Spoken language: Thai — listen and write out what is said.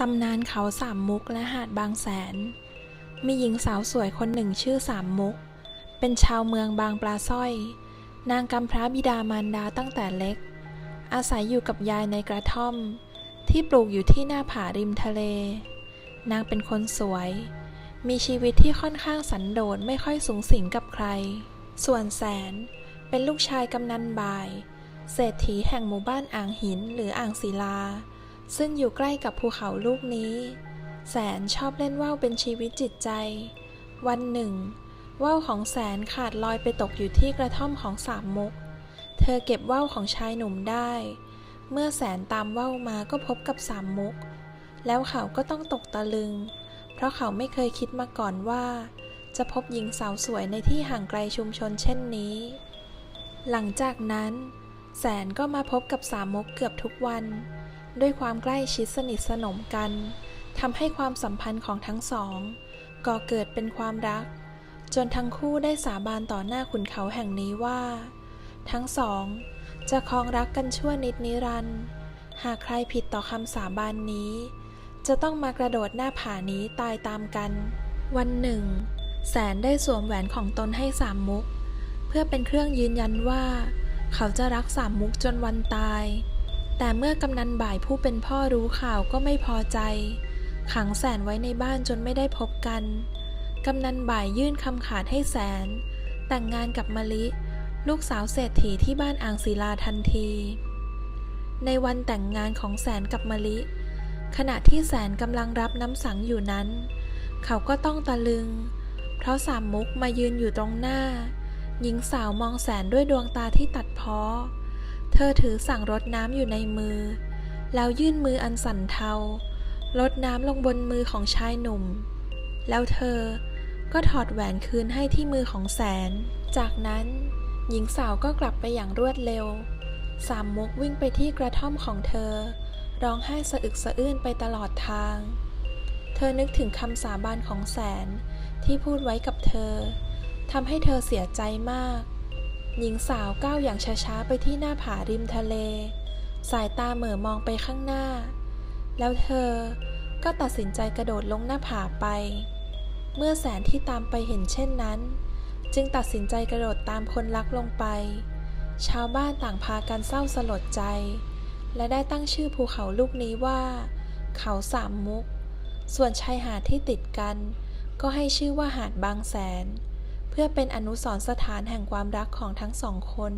ตำนานเขาสามมุกและหาดบางแสน มีหญิงสาวสวยคนหนึ่งชื่อสามมุก เป็นชาวเมืองบางปลาสร้อย นางกำพร้าบิดามารดาตั้งแต่เล็ก อาศัยอยู่กับยายในกระท่อม ที่ปลูกอยู่ที่หน้าผาริมทะเล นางเป็นคนสวย มีชีวิตที่ค่อนข้างสันโดษไม่ค่อยสูงสิงกับใคร ส่วนแสน เป็นลูกชายกำนันบ่าย เศรษฐีแห่งหมู่บ้านอ่างหินหรืออ่างศิลา ซึ่งอยู่ใกล้กับภูเขาลูกนี้ แสนชอบเล่นว่าวเป็นชีวิตจิตใจ วันหนึ่ง ว่าวของแสนขาดลอยไปตกอยู่ที่กระท่อมของสามมุก เธอเก็บว่าวของชายหนุ่มได้ เมื่อแสนตามว่าวมาก็พบกับสามมุก แล้วเขาก็ต้องตกตะลึง เพราะเขาไม่เคยคิดมาก่อนว่า จะพบหญิงสาวสวยในที่ห่างไกลชุมชนเช่นนี้ หลังจากนั้น แสนก็มาพบกับสามมุกเกือบทุกวัน ด้วยความใกล้ชิดสนิทสนมกันทำให้ความสัมพันธ์ของทั้งสองก่อเกิดเป็นความรัก จนทั้งคู่ได้สาบานต่อหน้าขุนเขาแห่งนี้ว่า ทั้งสอง จะคองรักกันชั่วนิดนิรันดร์หากใครผิดต่อคำสาบานนี้ จะต้องมากระโดดหน้าผานี้ตายตามกัน วันหนึ่ง แสนได้สวมแหวนของตนให้สามมุก เพื่อเป็นเครื่องยืนยันว่า เขาจะรักสามมุกจนวันตาย แต่เมื่อกำนันบ่ายผู้เป็นพ่อรู้ข่าวก็ไม่พอใจ ขังแสนไว้ในบ้านจนไม่ได้พบกัน กำนันบ่ายยื่นคำขาดให้แสน แต่งงานกับมะลิ ลูกสาวเศรษฐีที่บ้านอ่างศิลาทันที ในวันแต่งงานของแสนกับมะลิ ขณะที่แสนกำลังรับน้ำสังอยู่นั้น เขาก็ต้องตะลึง เพราะสามมุกมายืนอยู่ตรงหน้า หญิงสาวมองแสนด้วยดวงตาที่ตัดเพ้อ เธอถือสั่งรดน้ำอยู่ในมือ แล้วยื่นมืออันสั่นเทารดน้ำลงบนมือของชายหนุ่ม แล้วเธอก็ถอดแหวนคืนให้ที่มือของแสน จากนั้น หญิงสาวก็กลับไปอย่างรวดเร็ว สามมุกวิ่งไปที่กระท่อมของเธอ ร้องไห้สะอึกสะอื้นไปตลอดทาง เธอนึกถึงคำสาบานของแสนที่พูดไว้กับเธอทำให้เธอเสียใจมาก หญิงสาวก้าวอย่างช้าๆไปที่หน้าผาริมทะเล สายตาเหม่อมองไปข้างหน้า แล้วเธอก็ตัดสินใจกระโดดลงหน้าผาไป เมื่อแสนที่ตามไปเห็นเช่นนั้น จึงตัดสินใจกระโดดตามคนรักลงไป ชาวบ้านต่างพากันเศร้าสลดใจ และได้ตั้งชื่อภูเขาลูกนี้ว่า เขาสามมุก ส่วนชายหาดที่ติดกัน ก็ให้ชื่อว่าหาดบางแสน เพื่อเป็นอนุสรณ์สถานแห่งความรักของทั้งสองคน